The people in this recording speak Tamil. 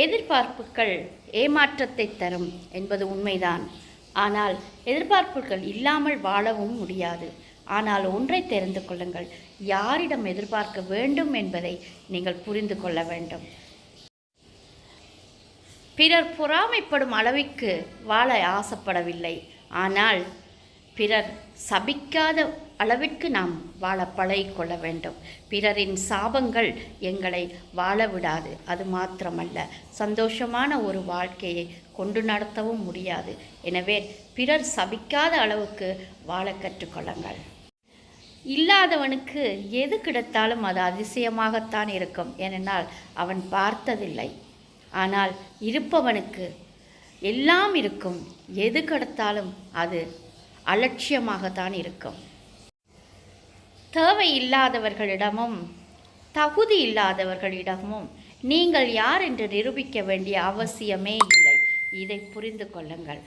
எதிர்பார்ப்புகள் ஏமாற்றத்தை தரும் என்பது உண்மைதான். ஆனால் எதிர்பார்ப்புகள் இல்லாமல் வாழவும் முடியாது. ஆனால் ஒன்றை தெரிந்து கொள்ளுங்கள். யாரிடம் எதிர்பார்க்க வேண்டும் என்பதை நீங்கள் புரிந்து கொள்ள வேண்டும். பிறர் பொறாமைப்படும் அளவிற்கு வாழ ஆசைப்படவில்லை. ஆனால் பிறர் சபிக்காத அளவிற்கு நாம் வாழ பழகிக்கொள்ள வேண்டும். பிறரின் சாபங்கள் எங்களை வாழ விடாது அது மாத்திரமல்ல. சந்தோஷமான ஒரு வாழ்க்கையை கொண்டு நடத்தவும் முடியாது. எனவே பிறர் சபிக்காத அளவுக்கு வாழ கற்றுக்கொள்ளுங்கள். இல்லாதவனுக்கு எது கிடைத்தாலும் அது அதிசயமாகத்தான் இருக்கும் ஏனென்றால் அவன் பார்த்ததில்லை. ஆனால் இருப்பவனுக்கு எல்லாம் இருக்கும். எது கிடைத்தாலும் அது அலட்சியமாகத்தான் இருக்கும். தேவை இல்லாதவர்களிடமும் தகுதி இல்லாதவர்களிடமும் நீங்கள் யார் என்று நிரூபிக்க வேண்டிய அவசியமே இல்லை. இதை புரிந்து கொள்ளுங்கள்.